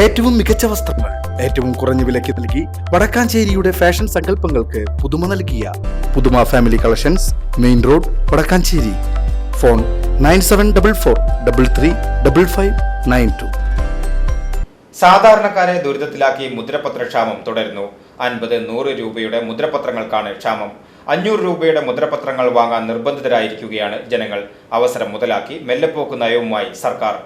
ഏറ്റവും മികച്ച വസ്ത്രങ്ങൾ ഏറ്റവും കുറഞ്ഞ വിലയ്ക്ക് നൽകി വടക്കാഞ്ചേരിയുടെ ഫാഷൻ സങ്കല്പങ്ങൾക്ക് പുതുമ നൽകിയ Puthuma family collections main road Vadakkanchery. Phone nine seven double four double three double five nine two. സാധാരണക്കാരെ ദുരിതത്തിലാക്കി മുദ്രപത്ര ക്ഷാമം തുടരുന്നു. അൻപത് നൂറ് രൂപയുടെ മുദ്രപത്രങ്ങൾക്കാണ് ക്ഷാമം. അഞ്ഞൂറ് രൂപയുടെ മുദ്രപത്രങ്ങൾ വാങ്ങാൻ നിർബന്ധിതരായിരിക്കുകയാണ് ജനങ്ങൾ. അവസരം മുതലാക്കി മെല്ലെപ്പോക്ക് നയവുമായി സർക്കാർ.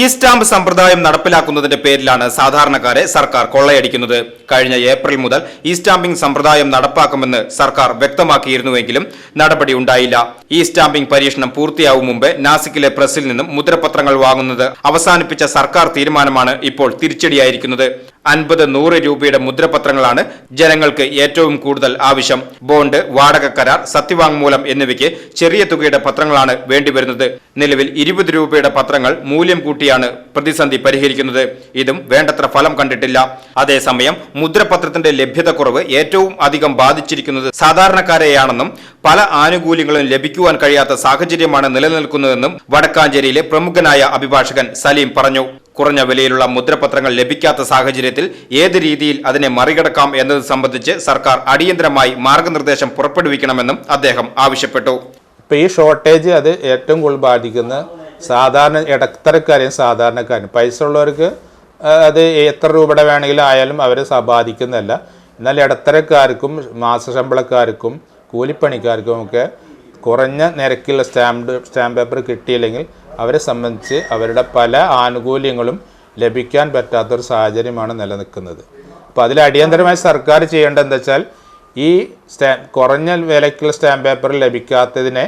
ഈ സ്റ്റാമ്പ് സമ്പ്രദായം നടപ്പിലാക്കുന്നതിന്റെ പേരിലാണ് സാധാരണക്കാരെ സർക്കാർ കൊള്ളയടിക്കുന്നത്. കഴിഞ്ഞ ഏപ്രിൽ മുതൽ ഈ സ്റ്റാമ്പിംഗ് സമ്പ്രദായം നടപ്പാക്കുമെന്ന് സർക്കാർ വ്യക്തമാക്കിയിരുന്നുവെങ്കിലും നടപടി ഉണ്ടായില്ല. ഈ സ്റ്റാമ്പിംഗ് പരീക്ഷണം പൂർത്തിയാവും മുമ്പ് നാസിക്കിലെ പ്രസിൽ നിന്നും മുദ്രപത്രങ്ങൾ വാങ്ങുന്നത് അവസാനിപ്പിച്ച സർക്കാർ തീരുമാനമാണ് ഇപ്പോൾ തിരിച്ചടിയായിരിക്കുന്നത്. അൻപത് നൂറ് രൂപയുടെ മുദ്രപത്രങ്ങളാണ് ജനങ്ങൾക്ക് ഏറ്റവും കൂടുതൽ ആവശ്യം. ബോണ്ട് വാടക കരാർ സത്യവാങ്മൂലം എന്നിവയ്ക്ക് ചെറിയ തുകയുടെ പത്രങ്ങളാണ് വേണ്ടിവരുന്നത്. നിലവിൽ ഇരുപത് രൂപയുടെ പത്രങ്ങൾ മൂല്യം കൂട്ടിയാണ് പ്രതിസന്ധി പരിഹരിക്കുന്നത്. ഇതും വേണ്ടത്ര ഫലം കണ്ടിട്ടില്ല. അതേസമയം മുദ്രപത്രത്തിന്റെ ലഭ്യതക്കുറവ് ഏറ്റവും അധികം ബാധിച്ചിരിക്കുന്നത് സാധാരണക്കാരെയാണെന്നും പല ആനുകൂല്യങ്ങളും ലഭിക്കുവാൻ കഴിയാത്ത സാഹചര്യമാണ് നിലനിൽക്കുന്നതെന്നും വടക്കാഞ്ചേരിയിലെ പ്രമുഖനായ അഭിഭാഷകൻ സലീം പറഞ്ഞു. കുറഞ്ഞ വിലയിലുള്ള മുദ്രപത്രങ്ങൾ ലഭിക്കാത്ത സാഹചര്യത്തിൽ ഏത് രീതിയിൽ അതിനെ മറികടക്കാം എന്നത് സംബന്ധിച്ച് സർക്കാർ അടിയന്തരമായി മാർഗനിർദ്ദേശം പുറപ്പെടുവിക്കണമെന്നും അദ്ദേഹം ആവശ്യപ്പെട്ടു. ഇപ്പോൾ ഈ ഷോർട്ടേജ് അത് ഏറ്റവും കൂടുതൽ ബാധിക്കുന്ന സാധാരണ ഇടത്തരക്കാരെയും സാധാരണക്കാരും. പൈസ ഉള്ളവർക്ക് അത് എത്ര രൂപയുടെ വേണമെങ്കിലും ആയാലും അവരെ ബാധിക്കുന്നതല്ല. എന്നാൽ ഇടത്തരക്കാർക്കും മാസശമ്പളക്കാർക്കും കൂലിപ്പണിക്കാർക്കും ഒക്കെ കുറഞ്ഞ നിരക്കിലുള്ള സ്റ്റാമ്പ് സ്റ്റാമ്പ് പേപ്പർ കിട്ടിയില്ലെങ്കിൽ അവരെ സംബന്ധിച്ച് അവരുടെ പല ആനുകൂല്യങ്ങളും ലഭിക്കാൻ പറ്റാത്തൊരു സാഹചര്യമാണ് നിലനിൽക്കുന്നത്. അപ്പോൾ അതിൽ അടിയന്തരമായി സർക്കാർ ചെയ്യേണ്ടത് എന്താ വെച്ചാൽ ഈ സ്റ്റാ കുറഞ്ഞ വിലയ്ക്കുള്ള സ്റ്റാമ്പ് പേപ്പർ ലഭിക്കാത്തതിനെ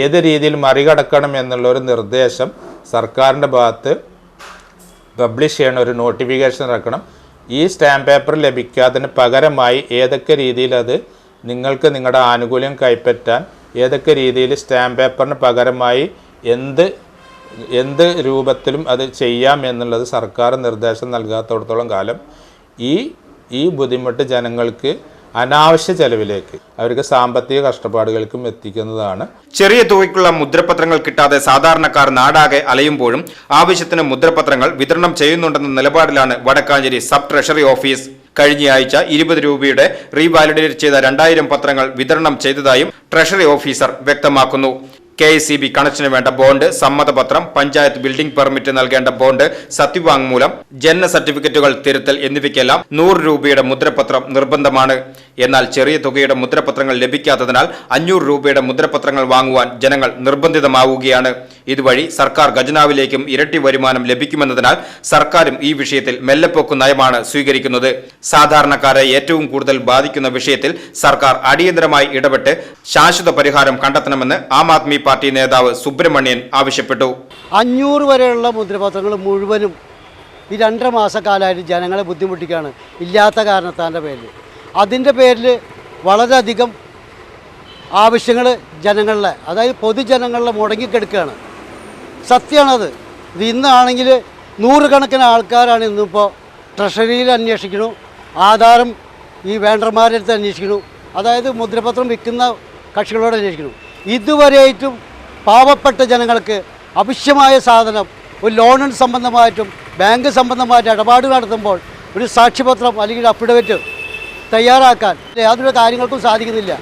ഏത് രീതിയിൽ മറികടക്കണം എന്നുള്ള ഒരു നിർദ്ദേശം സർക്കാരിന്റെ ഭാഗത്ത് പബ്ലിഷ് ചെയ്യണ ഒരു നോട്ടിഫിക്കേഷൻ ഇറക്കണം. ഈ സ്റ്റാമ്പ് പേപ്പർ ലഭിക്കാത്തതിന് പകരമായി ഏതൊക്കെ രീതിയിൽ അത് നിങ്ങൾക്ക് നിങ്ങളുടെ ആനുകൂല്യം കൈപ്പറ്റാൻ ഏതൊക്കെ രീതിയിൽ സ്റ്റാമ്പ് പേപ്പറിന് പകരമായി എന്ത് എന്ത് രൂപത്തിലും അത് ചെയ്യാം എന്നുള്ളത് സർക്കാർ നിർദ്ദേശം നൽകാത്തടത്തോളം കാലം ഈ ഈ ബുദ്ധിമുട്ട് ജനങ്ങൾക്ക് അനാവശ്യ ചെലവിലേക്ക് അവർക്ക് സാമ്പത്തിക കഷ്ടപ്പാടുകൾക്കും എത്തിക്കുന്നതാണ്. ചെറിയ തുകയ്ക്കുള്ള മുദ്രപത്രങ്ങൾ കിട്ടാതെ സാധാരണക്കാർ നാടാകെ അലയുമ്പോഴും ആവശ്യത്തിന് മുദ്രപത്രങ്ങൾ വിതരണം ചെയ്യുന്നുണ്ടെന്ന നിലപാടിലാണ് വടക്കാഞ്ചേരി സബ് ട്രഷറി ഓഫീസ്. കഴിഞ്ഞയാഴ്ച ഇരുപത് രൂപയുടെ റീവാലിഡേറ്റ് ചെയ്ത രണ്ടായിരം പത്രങ്ങൾ വിതരണം ചെയ്തതായും ട്രഷറി ഓഫീസർ വ്യക്തമാക്കുന്നു. കെ സി ബി കണക്ഷന് വേണ്ട ബോണ്ട് സമ്മതപത്രം പഞ്ചായത്ത് ബിൽഡിംഗ് പെർമിറ്റ് നൽകേണ്ട ബോണ്ട് സത്യവാങ്മൂലം ജനന സർട്ടിഫിക്കറ്റുകൾ തിരുത്തൽ എന്നിവയ്ക്കെല്ലാം നൂറ് രൂപയുടെ മുദ്രപത്രം നിർബന്ധമാണ്. എന്നാൽ ചെറിയ തുകയുടെ മുദ്രപത്രങ്ങൾ ലഭിക്കാത്തതിനാൽ അഞ്ഞൂറ് രൂപയുടെ മുദ്രപത്രങ്ങൾ വാങ്ങുവാൻ ജനങ്ങൾ നിർബന്ധിതമാവുകയാണ്. ഇതുവഴി സർക്കാർ ഖജനാവിലേക്കും ഇരട്ടി വരുമാനം ലഭിക്കുമെന്നതിനാൽ സർക്കാരും ഈ വിഷയത്തിൽ മെല്ലെപ്പോക്ക് നയമാണ് സ്വീകരിക്കുന്നത്. സാധാരണക്കാരെ ഏറ്റവും കൂടുതൽ ബാധിക്കുന്ന വിഷയത്തിൽ സർക്കാർ അടിയന്തരമായി ഇടപെട്ട് ശാശ്വത പരിഹാരം കണ്ടെത്തണമെന്ന് ആം ആദ്മി പാർട്ടി നേതാവ് സുബ്രഹ്മണ്യൻ ആവശ്യപ്പെട്ടു. അഞ്ഞൂറ് വരെയുള്ള മുദ്രപത്രങ്ങൾ മുഴുവനും ഈ രണ്ടര മാസക്കാലമായിട്ട് ജനങ്ങളെ ബുദ്ധിമുട്ടിക്കുകയാണ്. ഇല്ലാത്ത കാരണത്താന്റെ പേരിൽ. അതിന്റെ പേരിൽ വളരെയധികം ആവശ്യങ്ങൾ ജനങ്ങളിലെ അതായത് പൊതുജനങ്ങളിലെ മുടങ്ങിക്കെടുക്കുകയാണ്. സത്യമാണത്. ഇത് ഇന്നാണെങ്കിൽ നൂറുകണക്കിന് ആൾക്കാരാണ് ഇന്നിപ്പോൾ ട്രഷറിയിൽ അന്വേഷിക്കണു ആധാരം ഈ വേണ്ടർമാരുടെ അടുത്ത് അന്വേഷിക്കണു അതായത് മുദ്രപത്രം വിൽക്കുന്ന കക്ഷികളോട് അന്വേഷിക്കണു ഇതുവരെയായിട്ടും പാവപ്പെട്ട ജനങ്ങൾക്ക് ആവശ്യമായ സാധനം ഒരു ലോണിന് സംബന്ധമായിട്ടും ബാങ്ക് സംബന്ധമായിട്ട് ഇടപാട് നടത്തുമ്പോൾ ഒരു സാക്ഷ്യപത്രം അല്ലെങ്കിൽ അഫിഡവിറ്റ് തയ്യാറാക്കാൻ യാതൊരു കാര്യങ്ങൾക്കും സാധിക്കുന്നില്ല.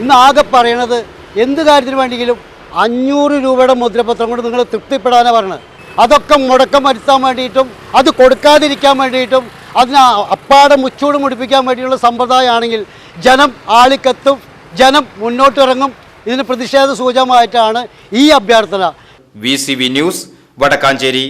ഇന്ന് ആകെ പറയണത് എന്ത് കാര്യത്തിന് വേണ്ടിയെങ്കിലും അഞ്ഞൂറ് രൂപയുടെ മുദ്രപത്രം കൊണ്ട് നിങ്ങൾ തൃപ്തിപ്പെടാനാണ് പറയണത്. അതൊക്കെ മുടക്കം വരുത്താൻ വേണ്ടിയിട്ടും അത് കൊടുക്കാതിരിക്കാൻ വേണ്ടിയിട്ടും അതിന് അപ്പാടെ മുച്ചൂട് മുടിപ്പിക്കാൻ വേണ്ടിയുള്ള സമ്പ്രദായമാണെങ്കിൽ ജനം ആളിക്കത്തും ജനം മുന്നോട്ടിറങ്ങും. ഇതിന് പ്രതിഷേധ സൂചകമായിട്ടാണ് ഈ അഭ്യർത്ഥന. V news Vadakkanchery.